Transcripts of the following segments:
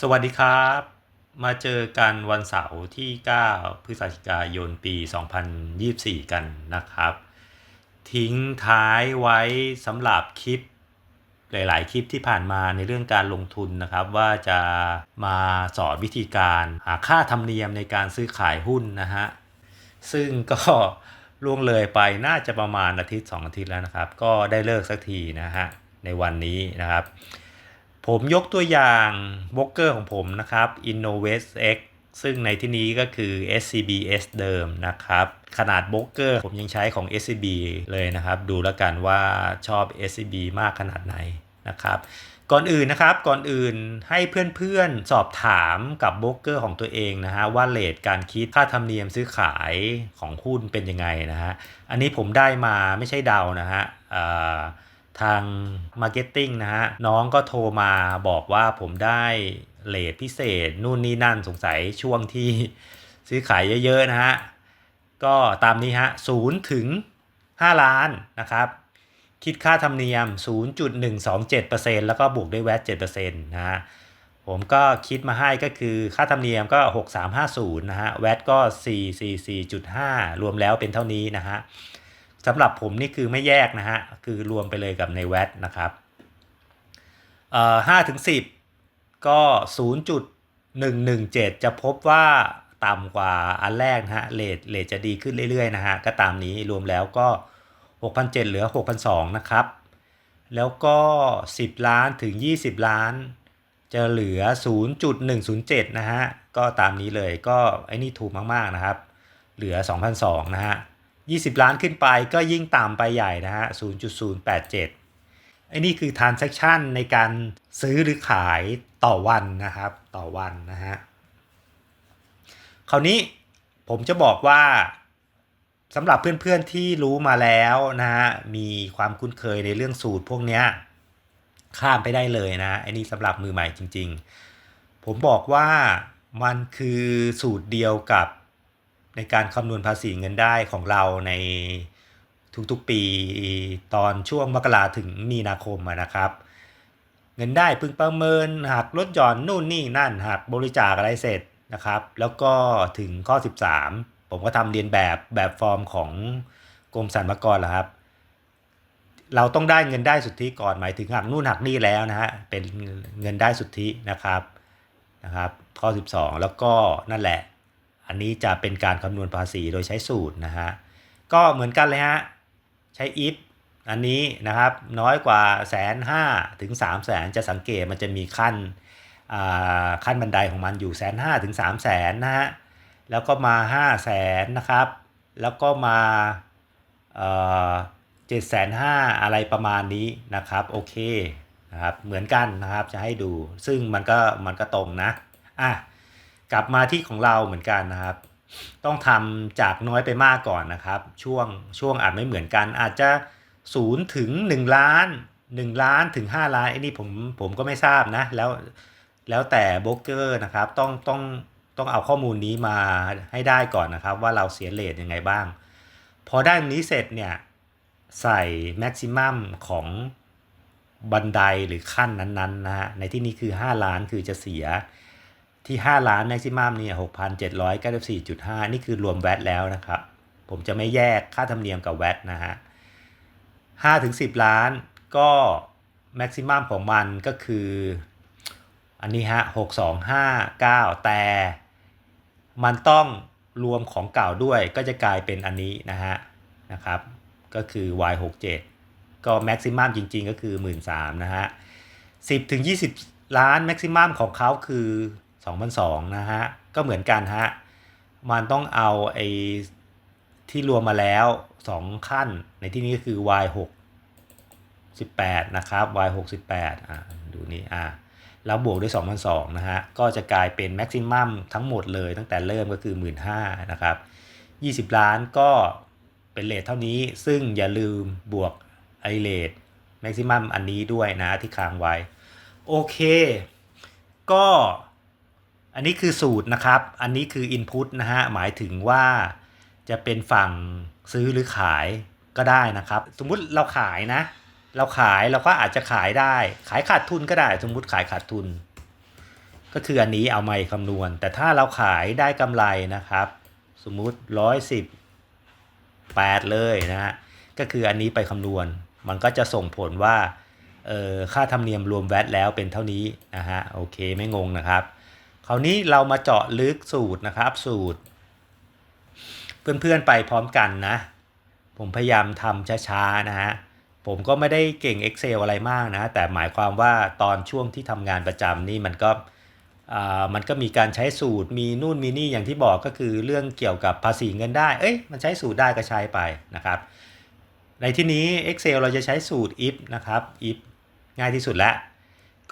สวัสดีครับ มาเจอกันวันเสาร์ที่ 9 พฤศจิกายนปี 2024 กันนะครับ ทิ้งท้ายไว้สำหรับคลิป หลาย ๆ คลิปที่ผ่านมาในเรื่องการลงทุนนะครับ ว่าจะมาสอนวิธีการหาค่าธรรมเนียมในการซื้อขายหุ้นนะฮะ ซึ่งก็ล่วงเลยไปน่าจะประมาณอาทิตย์ 2 อาทิตย์แล้วนะครับ ก็ได้เลิกสักทีนะฮะในวันนี้นะครับ ผมยกตัวอย่างบล็อกเกอร์ของผมนะครับ Innovate X ซึ่งในที่นี้ก็คือ SCBS เดิมนะครับ ขนาดบล็อกเกอร์ผมยังใช้ของ SCB เลยนะครับ ดูแล้วกันว่าชอบ SCB มากขนาดไหนนะครับก่อนอื่นนะครับก่อนอื่นให้เพื่อนๆสอบถามกับบล็อกเกอร์ของตัวเองนะฮะว่าเลทการคิดค่าธรรมเนียมซื้อขายของหุ้นเป็นยังไงนะฮะอันนี้ผมได้มาไม่ใช่เดานะฮะ ทาง Marketing นะฮะน้องก็โทรมาบอกว่าผมได้เลทพิเศษ นู่นนี่นั่นสงสัยช่วงที่ซื้อขายเยอะ ๆ นะฮะ ก็ตามนี้ฮะ0ถึง 5 ล้านนะครับ คิดค่าธรรมเนียม 0.127%แล้วก็บวกด้วยแวต7%นะฮะผมก็คิดมาให้ก็คือค่าธรรมเนียมก็ 6350 นะฮะ แวตก็ 444.5 รวมแล้วเป็นเท่านี้นะฮะ สำหรับผมนี่คือไม่แยกนะฮะ คือรวมไปเลยกับในแวตนะครับเอ่อห้าถึงสิบก็ศูนย์จุดหนึ่งหนึ่งเจ็ดจะพบว่าต่ำกว่าอันแรกนะฮะเลทเลทจะดีขึ้นเรื่อยๆนะฮะ ก็ตามนี้รวมแล้วก็ 6,700 เหลือ 6,200 นะครับ แล้วก็ 10 ล้านถึง 20 ล้าน จะเหลือ 0.107 นะฮะ ก็ตามนี้เลยก็ไอ้นี่ถูกมากๆนะครับ เหลือ 2,200 นะฮะ 20 ล้านขึ้นไปก็ยิ่งต่ำไปใหญ่นะฮะ 0.087 ไอ้นี่คือ transaction ในการซื้อหรือขายต่อวันนะครับ ต่อวันนะฮะ คราวนี้ผมจะบอกว่าสำหรับเพื่อนๆที่รู้มาแล้วนะฮะ มีความคุ้นเคยในเรื่องสูตรพวกเนี้ยข้ามไปได้เลยนะไอ้นี่สำหรับมือใหม่จริง ๆ ผมบอกว่ามันคือสูตรเดียวกับ ในการคำนวณภาษีเงินได้ของเราในทุกๆปีตอนช่วงมกราถึงมีนาคมนะครับ เงินได้พึงประเมินหักลดหย่อนนู่นนี่นั่นหักบริจาคอะไรเสร็จนะครับ แล้วก็ถึงข้อ 13 ผมก็ทำเรียนแบบแบบฟอร์มของกรมสรรพากรแหละครับ เราต้องได้เงินได้สุทธิก่อนหมายถึงหักนู่นหักนี่แล้วนะฮะเป็นเงินได้สุทธินะครับนะครับ ข้อ 12 แล้วก็นั่นแหละ อันนี้จะเป็นการคำนวณภาษีโดยใช้สูตรนะฮะ ก็เหมือนกันเลยฮะ ใช้ if อันนี้นะครับน้อยกว่าแสนห้าถึง3 0 0แสนจะสังเกตมันจะมีขั้นขั้นบันไดของมันอยู่แสนห้าถึง3 0 0แสนนะฮะ แล้วก็มา5 0 0แสนนะครับ แล้วก็มาเจ็ดแสนห้าอะไรประมาณนี้นะครับโอเคนะครับเหมือนกันนะครับจะให้ดูซึ่งมันก็มันก็ตรงนะอะ กลับมาที่ของเราเหมือนกันนะครับ ต้องทำจากน้อยไปมากก่อนนะครับ ช่วงช่วงอาจไม่เหมือนกัน อาจจะ0ถึง1ล้าน 1 ล้านถึง 5 ล้านไอ้นี่ผมผมก็ไม่ทราบนะ แล้วแล้วแต่โบรกเกอร์นะครับต้องต้องต้องเอาข้อมูลนี้มาให้ได้ก่อนนะครับ ว่าเราเสียเลทยังไงบ้าง พอได้ตรงนี้เสร็จเนี่ยใส่แม็กซิมัมของบันไดหรือขั้นนั้นๆนะฮะในที่นี้คือ 5 ล้านคือจะเสีย ที่ 5 ล้านแม็กซิมัมเนี่ย6,794.5นี่คือรวมแวตแล้วนะครับ ผมจะไม่แยกค่าธรรมเนียมกับแวตนะฮะ5ถึง10ล้านก็แม็กซิมัมของมันก็คือ อันนี้ฮะ6259แต่มันต้องรวมของเก่าด้วยก็จะกลายเป็นอันนี้นะฮะนะครับ ก็คือ Y67 ก็แม็กซิมัมจริงๆ ก็คือ 13,000นะฮะ10ถึง20 ล้านแม็กซิมัมของเขาคือ 2,200นะฮะ ก็เหมือนกันฮะ มันต้องเอาไอ้ที่รวมมาแล้ว 2 ขั้น ในที่นี้ก็คือ y 6 18นะครับ y 6 18อ่าดูนี่อ่าแล้วบวกด้วย2,200นะฮะ ก็จะกลายเป็นแม็กซิมัมทั้งหมดเลยตั้งแต่เริ่มก็คือ 15,000นะครับ 20 ล้านก็เป็นเลทเท่านี้ ซึ่งอย่าลืมบวกไอเลทแม็กซิมัมอันนี้ด้วยนะที่ค้างไว้ โอเค ก็ อันนี้คือสูตรนะครับ อันนี้คือ Input นะฮะ หมายถึงว่าจะเป็นฝั่งซื้อหรือขายก็ได้นะครับ สมมุติเราขายนะ เราขายเราก็อาจจะขายได้ ขายขาดทุนก็ได้ สมมุติขายขาดทุน ก็คืออันนี้เอามาคำนวณ แต่ถ้าเราขายได้กำไรนะครับ สมมุติร้อยสิบแปดเลยนะฮะ ก็คืออันนี้ไปคำนวณ มันก็จะส่งผลว่าเอ่อค่าธรรมเนียมรวมแวตแล้วเป็นเท่านี้นะฮะ โอเคไม่งงนะครับ คราวนี้เรามาเจาะลึกสูตรนะครับ สูตร เพื่อนๆไปพร้อมกันนะ ผมพยายามทำช้าๆนะฮะผมก็ไม่ได้เก่ง Excel อะไรมากนะ แต่หมายความว่าตอนช่วงที่ทำงานประจำนี่มันก็มันก็มีการใช้สูตรมีนู่นมีนี่อย่างที่บอกก็คือเรื่องเกี่ยวกับภาษีเงินได้ เอ้ยมันใช้สูตรได้ก็ใช้ไปนะครับ ในที่นี้ Excel เราจะใช้สูตร if นะครับ if ง่ายที่สุดแล้ว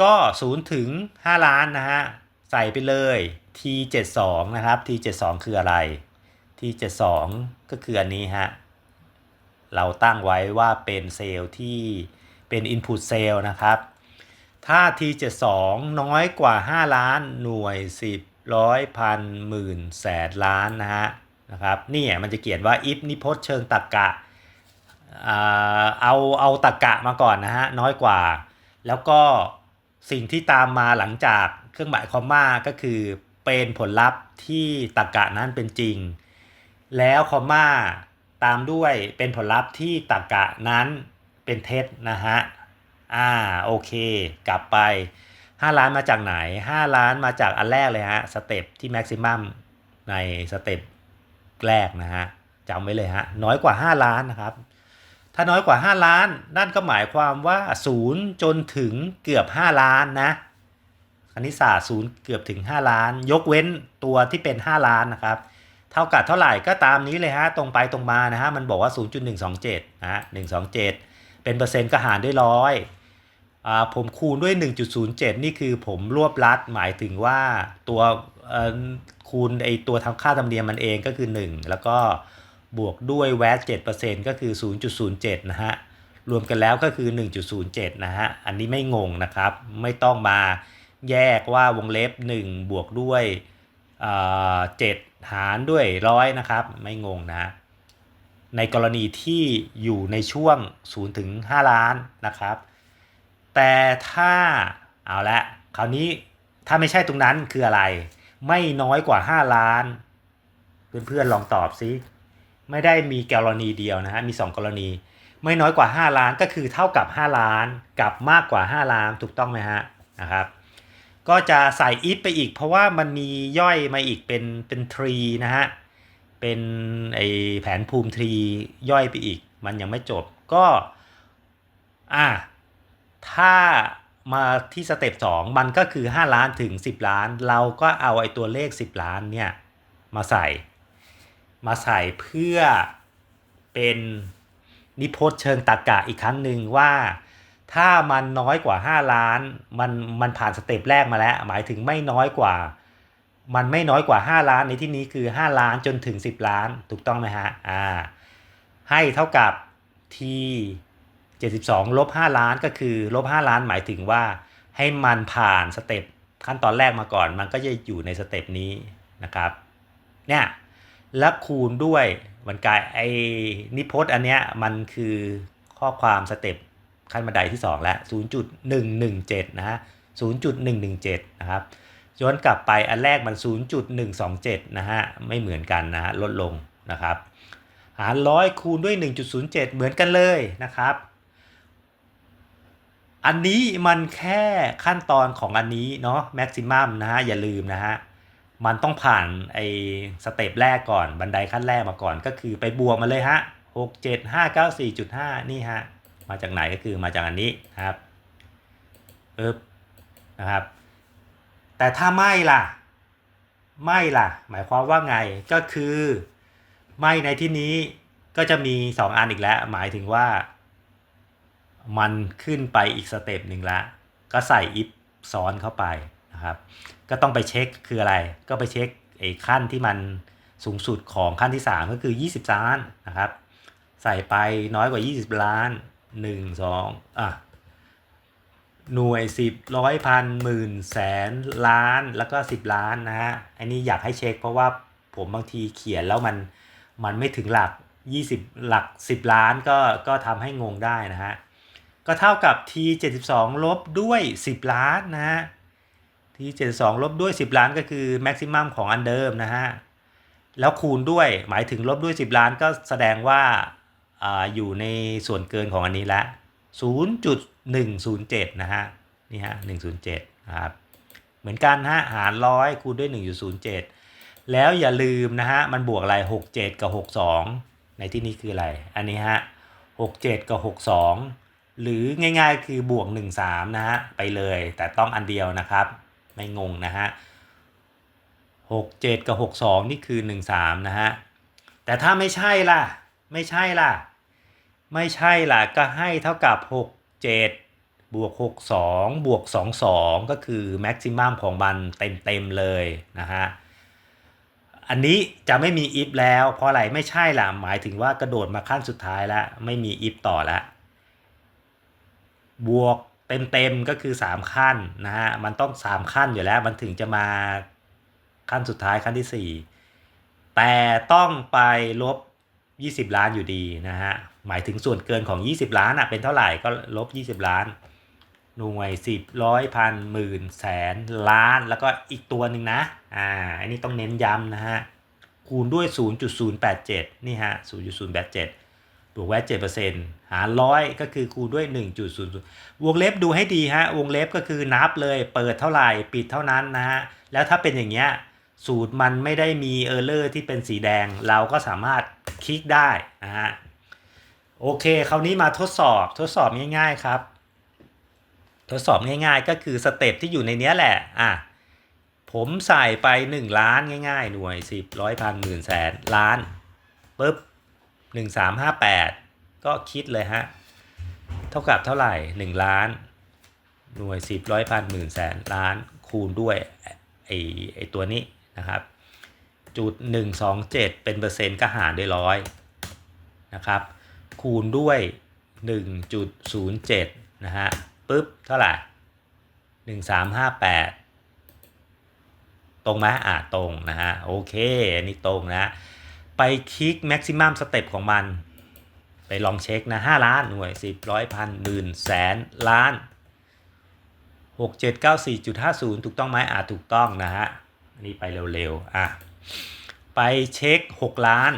ก็ 0 ถึง 5 ล้านนะฮะ ใส่ไปเลย t 7 2 นะครับ t 7 2 คืออะไร t 7 2 ก็คืออันนี้ฮะ เราตั้งไว้ว่าเป็นเซลล์ที่เป็น Input เซลล์นะครับ ถ้า t 7 2 น้อยกว่า 5 ล้านหน่วย 10 ร้อยพันหมื่นแสนล้านนะฮะนะครับนี่มันจะเขียนว่า if นิพจน์เชิงตรรกะเอาเอาตรรกะมาก่อนนะฮะน้อยกว่า แล้วก็สิ่งที่ตามมาหลังจาก เครื่องหมายคอมมาก็คือเป็นผลลัพธ์ที่ตรรกะนั้นเป็นจริง แล้วคอมมาตามด้วยเป็นผลลัพธ์ที่ตรรกะนั้นเป็นเท็จนะฮะอ่าโอเค กลับไป 5 ล้านมาจากไหน 5 ล้านมาจากอันแรกเลยฮะสเต็ปที่แม็กซิมัมในสเต็ปแรกนะฮะจำไว้เลยฮะน้อยกว่า 5 ล้านนะครับ ถ้าน้อยกว่า 5 ล้าน นั่นก็หมายความว่า 0 จนถึงเกือบ 5 ล้านนะ คณิตศาสตร์0เกือบถึง 5 ล้าน ยกเว้นตัวที่เป็น 5 ล้านนะครับ เท่ากับเท่าไหร่ก็ตามนี้เลยฮะ ตรงไปตรงมานะฮะ มันบอกว่า 0.127นะฮะ127 เป็นเปอร์เซ็นต์ก็หารด้วยร้อยอ่าผมคูณด้วย 1.07 นี่คือผมรวบลัดหมายถึงว่าตัวคูณไอตัวทำค่าธรรมเนียมมันเองก็คือ 1 แล้วก็บวกด้วยแวต7%ก็คือ 0.07 นะฮะ รวมกันแล้วก็คือ 1.07 นะฮะ อันนี้ไม่งงนะครับ ไม่ต้องมา แยกว่าวงเล็บ 1 บวกด้วยอ่า7หารด้วยร้อยนะครับ ไม่งงนะ ในกรณีที่อยู่ในช่วง0ถึง5ล้านนะครับ แต่ถ้าเอาละคราวนี้ถ้าไม่ใช่ตรงนั้นคืออะไร ไม่น้อยกว่า 5 ล้าน เพื่อนๆลองตอบซิไม่ได้มีกรณีเดียวนะฮะมี 2 กรณี ไม่น้อยกว่า 5 ล้านก็คือเท่ากับ 5 ล้านกับมากกว่า 5 ล้านถูกต้องไหมฮะนะครับ ก็จะใส่ if ไปอีก เพราะว่ามันมีย่อยมาอีกเป็นเป็น tree นะฮะ เป็นไอแผนภูมิทรีย่อยไปอีก มันยังไม่จบก็อะถ้ามาที่สเต็ป2มันก็คือ 5 ล้านถึง 10 ล้าน เราก็เอาไอตัวเลข 10 ล้านเนี่ยมาใส่ มาใส่เพื่อเป็นนิพจน์เชิงตรรกะอีกครั้งหนึ่งว่า ถ้ามันน้อยกว่า 5 ล้าน มันมันผ่านสเต็ปแรกมาแล้ว หมายถึงไม่น้อยกว่า มันไม่น้อยกว่า 5 ล้านในที่นี้คือ 5 ล้านจนถึง 10 ล้าน ถูกต้องไหมฮะอ่าให้เท่ากับ t 72ลบ5ล้านก็คือลบ5ล้านหมายถึงว่า ให้มันผ่านสเต็ปขั้นตอนแรกมาก่อน มันก็จะอยู่ในสเต็ปนี้นะครับเนี่ยแล้วคูณด้วยมันกลายไอ้นิพจน์อันเนี้ยมันคือข้อความสเต็ป ขั้นบันไดที่ 2 แล้ว 0.117 นะฮะ 0.117 นะครับ ย้อนกลับไปอันแรกมัน 0.127 นะฮะ ไม่เหมือนกันนะฮะ ลดลงนะครับ หารร้อยคูณด้วย 1.07 เหมือนกันเลยนะครับ อันนี้มันแค่ขั้นตอนของอันนี้เนาะ แม็กซิมัมนะฮะ อย่าลืมนะฮะมันต้องผ่านไอ้สเต็ปแรกก่อนบันไดขั้นแรกมาก่อนก็คือไปบวกมาเลยฮะ 6 7 5 9 4.5 นี่ฮะ มาจากไหนก็คือมาจากอันนี้นะครับปึ๊บนะครับ แต่ถ้าไม่ล่ะ ไม่ล่ะ หมายความว่าไงก็คือไม่ในที่นี้ก็จะมี 2 อันอีกแล้ว หมายถึงว่า มันขึ้นไปอีกสเต็ปหนึ่งละก็ใส่ if ซ้อนเข้าไปนะครับ ก็ต้องไปเช็คคืออะไร ก็ไปเช็คไอ้ขั้นที่มันสูงสุดของขั้นที่ 3 ก็คือ 20 ล้านนะครับ ใส่ไปน้อยกว่า 20 ล้าน 1 2อะหน่วย10ร้อยพันหมื่นแสนล้านแล้วก็10ล้านนะฮะอันนี้อยากให้เช็คเพราะว่าผมบางทีเขียนแล้วมันมันไม่ถึงหลัก 20 หลัก 10 ล้านก็ก็ทำให้งงได้นะฮะ ก็เท่ากับ t 72ลบด้วย 10 ล้านนะฮะที่72ลบด้วย 10 ล้านก็คือแม็กซิมัมของอันเดิมนะฮะ แล้วคูณด้วยหมายถึงลบด้วย 10 ล้านก็แสดงว่า ออยู่ในส่วนเกินของอันนี้ละ 0.107 นะฮะ นี่ฮะ 107 นะครับ เหมือนกันฮะ หารร้อยคูณด้วย 1.07 แล้วอย่าลืมนะฮะ มันบวกอะไร 67 กับ 62 ในที่นี้คืออะไร อันนี้ฮะ 67 กับ 62 หรือง่ายๆคือบวก 13 นะฮะ ไปเลย แต่ต้องอันเดียวนะครับ ไม่งงนะฮะ 67 กับ 62 นี่คือ 13 นะฮะ แต่ถ้าไม่ใช่ล่ะ ไม่ใช่ล่ะ ไม่ใช่ล่ะก็ให้เท่ากับ 67 บวก 62 บวก 22 ก็คือแม็กซิมัมของมันเต็มๆเลยนะฮะ อันนี้จะไม่มี if แล้ว เพราะอะไรไม่ใช่ล่ะ หมายถึงว่ากระโดดมาขั้นสุดท้ายแล้ว ไม่มี if ต่อแล้วบวกเต็มๆก็คือ 3 ขั้นนะฮะ มันต้อง 3 ขั้นอยู่แล้ว มันถึงจะมาขั้นสุดท้ายขั้นที่ 4 แต่ต้องไปลบ 20 ล้านอยู่ดีนะฮะ หมายถึงส่วนเกินของ 20 ล้านอะเป็นเท่าไหร่ก็ลบ 20 ล้าน หน่วยสิบร้อยพันหมื่นแสนล้าน แล้วก็อีกตัวหนึ่งนะ อ่า อันนี้ต้องเน้นย้ำนะฮะ คูณด้วย 0.087 นี่ฮะ 0.087บวกแวด7%หารร้อยก็คือคูณด้วย 1.00 วงเล็บดูให้ดีฮะ วงเล็บก็คือนับเลยเปิดเท่าไหร่ปิดเท่านั้นนะฮะ แล้วถ้าเป็นอย่างเงี้ยสูตรมันไม่ได้มีเออร์เลอร์ที่เป็นสีแดง เราก็สามารถคลิกได้นะฮะ โอเค คราวนี้มาทดสอบทดสอบง่ายๆครับ ทดสอบง่ายๆก็คือสเต็ปที่อยู่ในเนี้ยแหละ อะ ผมใส่ไป 1 ล้านง่ายๆ หน่วย 10ร้อยพันหมื่นแสนล้านปุ๊บ1358 ก็คิดเลยฮะ เท่ากับเท่าไหร่ 1 ล้าน หน่วย 10ร้อยพันหมื่นแสนล้านคูณด้วยไอไอตัวนี้นะครับ จุด 127 เป็นเปอร์เซ็นต์ก็หารด้วยร้อยนะครับ คูณด้วย 1.07 นะฮะปุ๊บ เท่าไหร่ 1358 ตรงไหมอ่าตรงนะฮะ โอเค อันนี้ตรงนะ ไปคลิก maximum step ของมัน ไปลองเช็คนะ 5 ล้านหน่วย 10ร้อยพันหมื่นแสนล้าน 6794.50 ถูกต้องไหมอ่าถูกต้องนะฮะ อันนี้ไปเร็วๆ อะ ไปเช็ค 6 ล้าน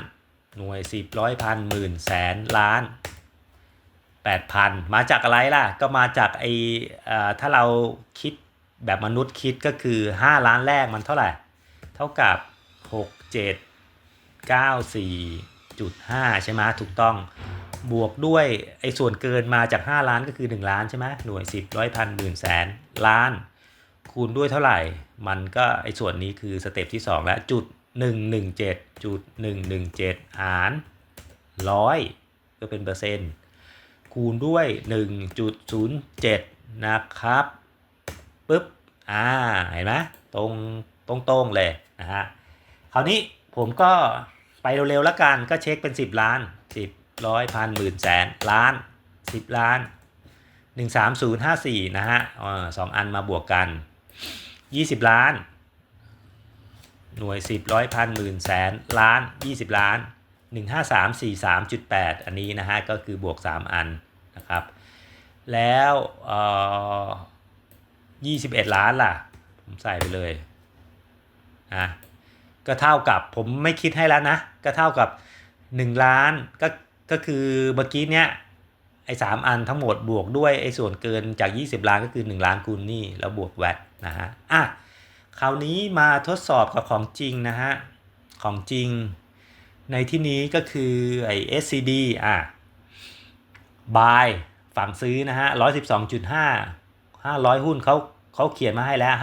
หน่วย10ร้อยพันหมื่นแสนล้าน8,000มาจากอะไรล่ะ ก็มาจากไออ่อถ้าเราคิดแบบมนุษย์คิดก็คือ 5 ล้านแรกมันเท่าไหร่ เท่ากับ 6 7 9 4.5ใช่ไหมถูกต้องบวกด้วยไอ้ส่วนเกินมาจาก 5 ล้านก็คือ 1 ล้านใช่ไหมหน่วย 10ร้อยพันหมื่นแสนล้าน คูณด้วยเท่าไหร่ มันก็ไอ้ส่วนนี้คือสเต็ปที่ 2 แล้วจุด 117จุด117 หารร้อยก็เป็นเปอร์เซ็นต์คูณด้วย 1.07 นะครับปึ๊บอ่าเห็นไหมตรงตรงตรงเลยนะฮะคราวนี้ผมก็ไปเร็วๆแล้วกันก็เช็คเป็น 10 ล้าน 10ร้อยพันหมื่นแสนล้าน 10 ล้าน 13054 นะฮะอ่าสองอันมาบวกกัน 20 ล้าน หน่วย 10ร้อยพันหมื่นแสนล้าน 20 ล้าน 15343.8 อันนี้นะฮะ ก็คือบวก 3 อันนะครับ แล้วเอ่อ21 ล้านล่ะ ผมใส่ไปเลยอะก็เท่ากับผมไม่คิดให้แล้วนะ ก็เท่ากับ 1 ล้านก็ก็คือเมื่อกี้เนี้ยไอ้สามอันทั้งหมดบวกด้วยไอ้ส่วนเกินจาก 20 ล้านก็คือ 1 ล้านคูณนี่แล้วบวกแวตนะฮะอะ คราวนี้มาทดสอบกับของจริงนะฮะ ของจริง ในที่นี้ก็คือไอ้ SCB อะ buy ฝั่งซื้อนะฮะ112.5 500หุ้นเขาเขาเขียนมาให้แล้ว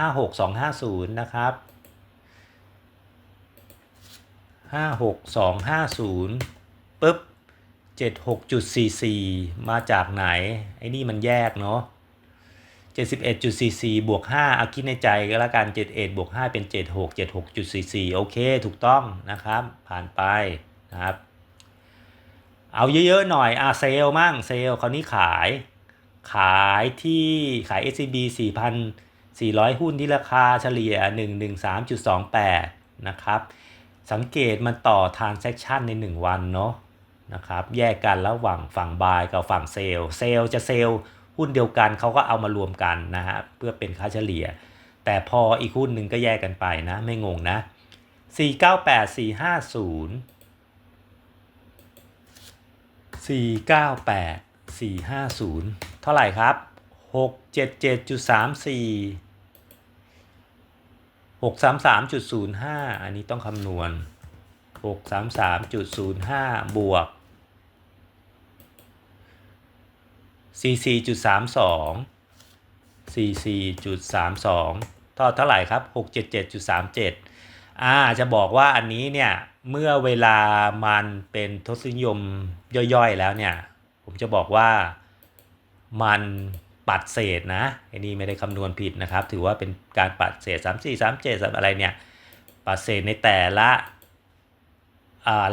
56250นะครับ56250ปุ๊บ76.44มาจากไหน ไอ้นี่มันแยกเนาะ 71.44 บวก 5เอาคิดในใจก็แล้วกัน 71 บวก 5 เป็น 76 76.44 โอเค ถูกต้องนะครับ ผ่านไปนะครับ เอาเยอะ ๆ หน่อยอะเซลมั่งเซลคราวนี้ขาย ขายที่ขาย SCB 4,400 หุ้นที่ราคาเฉลี่ย 113.28 นะครับ สังเกตมันต่อ transaction ใน 1 วันเนาะนะครับ แยกกันระหว่างฝั่ง buy กับฝั่งเซลเซลจะเซล หุ้นเดียวกันเขาก็เอามารวมกันนะฮะเพื่อเป็นค่าเฉลี่ย แต่พออีกหุ้นหนึ่งก็แยกกันไปนะไม่งงนะ 498 450 498 450 เท่าไหร่ครับ 677.34 633.05 อันนี้ต้องคำนวณ 633.05 บวก 44.32 44.32ท่าเท่าไหร่ครับ 677.37 อ่า จะบอกว่าอันนี้เนี่ย เมื่อเวลามันเป็นทศนิยมย่อยๆแล้วเนี่ย ผมจะบอกว่ามันปัดเศษนะไอ้นี่ไม่ได้คำนวณผิดนะครับ ถือว่าเป็นการปัดเศษ 3 4 3 7อะไรเนี่ย ปัดเศษในแต่ละ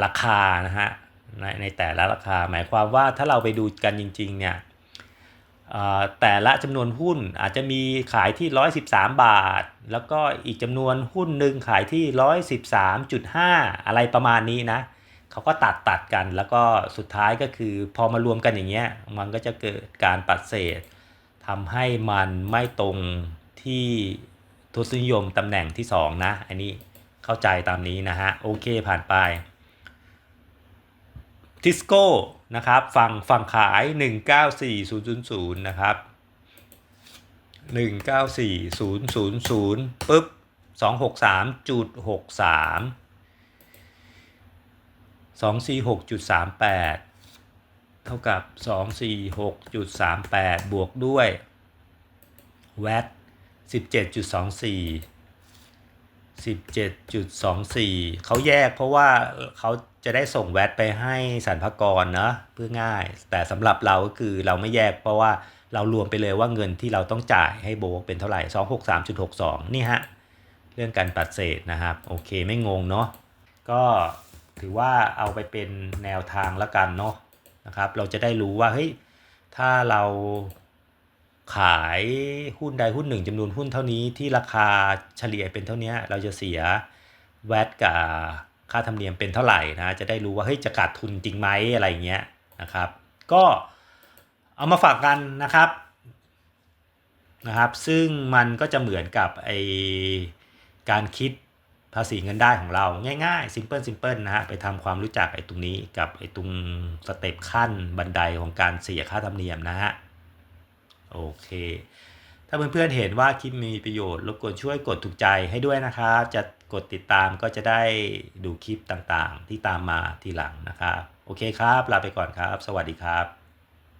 ราคานะฮะในในแต่ละราคา หมายความว่าถ้าเราไปดูกันจริง ๆ เนี่ย แต่ละจำนวนหุ้นอาจจะมีขายที่ 113 บาท แล้วก็อีกจำนวนหุ้นหนึ่งขายที่ 113.5 อะไรประมาณนี้นะเขาก็ตัดตัดกัน แล้วก็สุดท้ายก็คือพอมารวมกันอย่างเงี้ยมันก็จะเกิดการปัดเศษทำให้มันไม่ตรงที่ทศนิยมตำแหน่งที่ 2 นะ อันนี้เข้าใจตามนี้นะฮะ โอเคผ่านไป ทิสโก้นะครับฝั่งฝั่งขาย 194000 นะครับ 194000ปุ๊บ263.63 246.38 เท่ากับ 246.38 บวกด้วย VAT 17.24 17.24 เขาแยกเพราะว่าเขา จะได้ส่งแวตไปให้สรรพากรเนาะเพื่อง่าย แต่สำหรับเราก็คือเราไม่แยกเพราะว่าเรารวมไปเลยว่าเงินที่เราต้องจ่ายให้โบกเป็นเท่าไหร่ 263.62 นี่ฮะ เรื่องการปัดเศษนะครับ โอเคไม่งงเนาะก็ถือว่าเอาไปเป็นแนวทางละกันเนาะนะครับ เราจะได้รู้ว่าเฮ้ยถ้าเราขายหุ้นใดหุ้นหนึ่งจำนวนหุ้นเท่านี้ที่ราคาเฉลี่ยเป็นเท่านี้เราจะเสียแวตกับ ค่าธรรมเนียมเป็นเท่าไหร่นะจะได้รู้ว่าเฮ้ยจะขาดทุนจริงไหมอะไรเงี้ยนะครับ ก็เอามาฝากกันนะครับนะครับ ซึ่งมันก็จะเหมือนกับไอการคิดภาษีเงินได้ของเราง่ายๆซิมเพิลซิมเพิลนะฮะไปทำความรู้จักไอ้ตรงนี้กับไอ้ตรงสเต็ปขั้นบันไดของการเสียค่าธรรมเนียมนะฮะโอเค ถ้าเพื่อนๆเห็นว่าคลิปมีประโยชน์รบกวนช่วยกดถูกใจให้ด้วยนะครับจะ กดติดตามก็จะได้ดูคลิปต่างๆ ที่ตามมาทีหลังนะครับ โอเคครับ ลาไปก่อนครับ สวัสดีครับ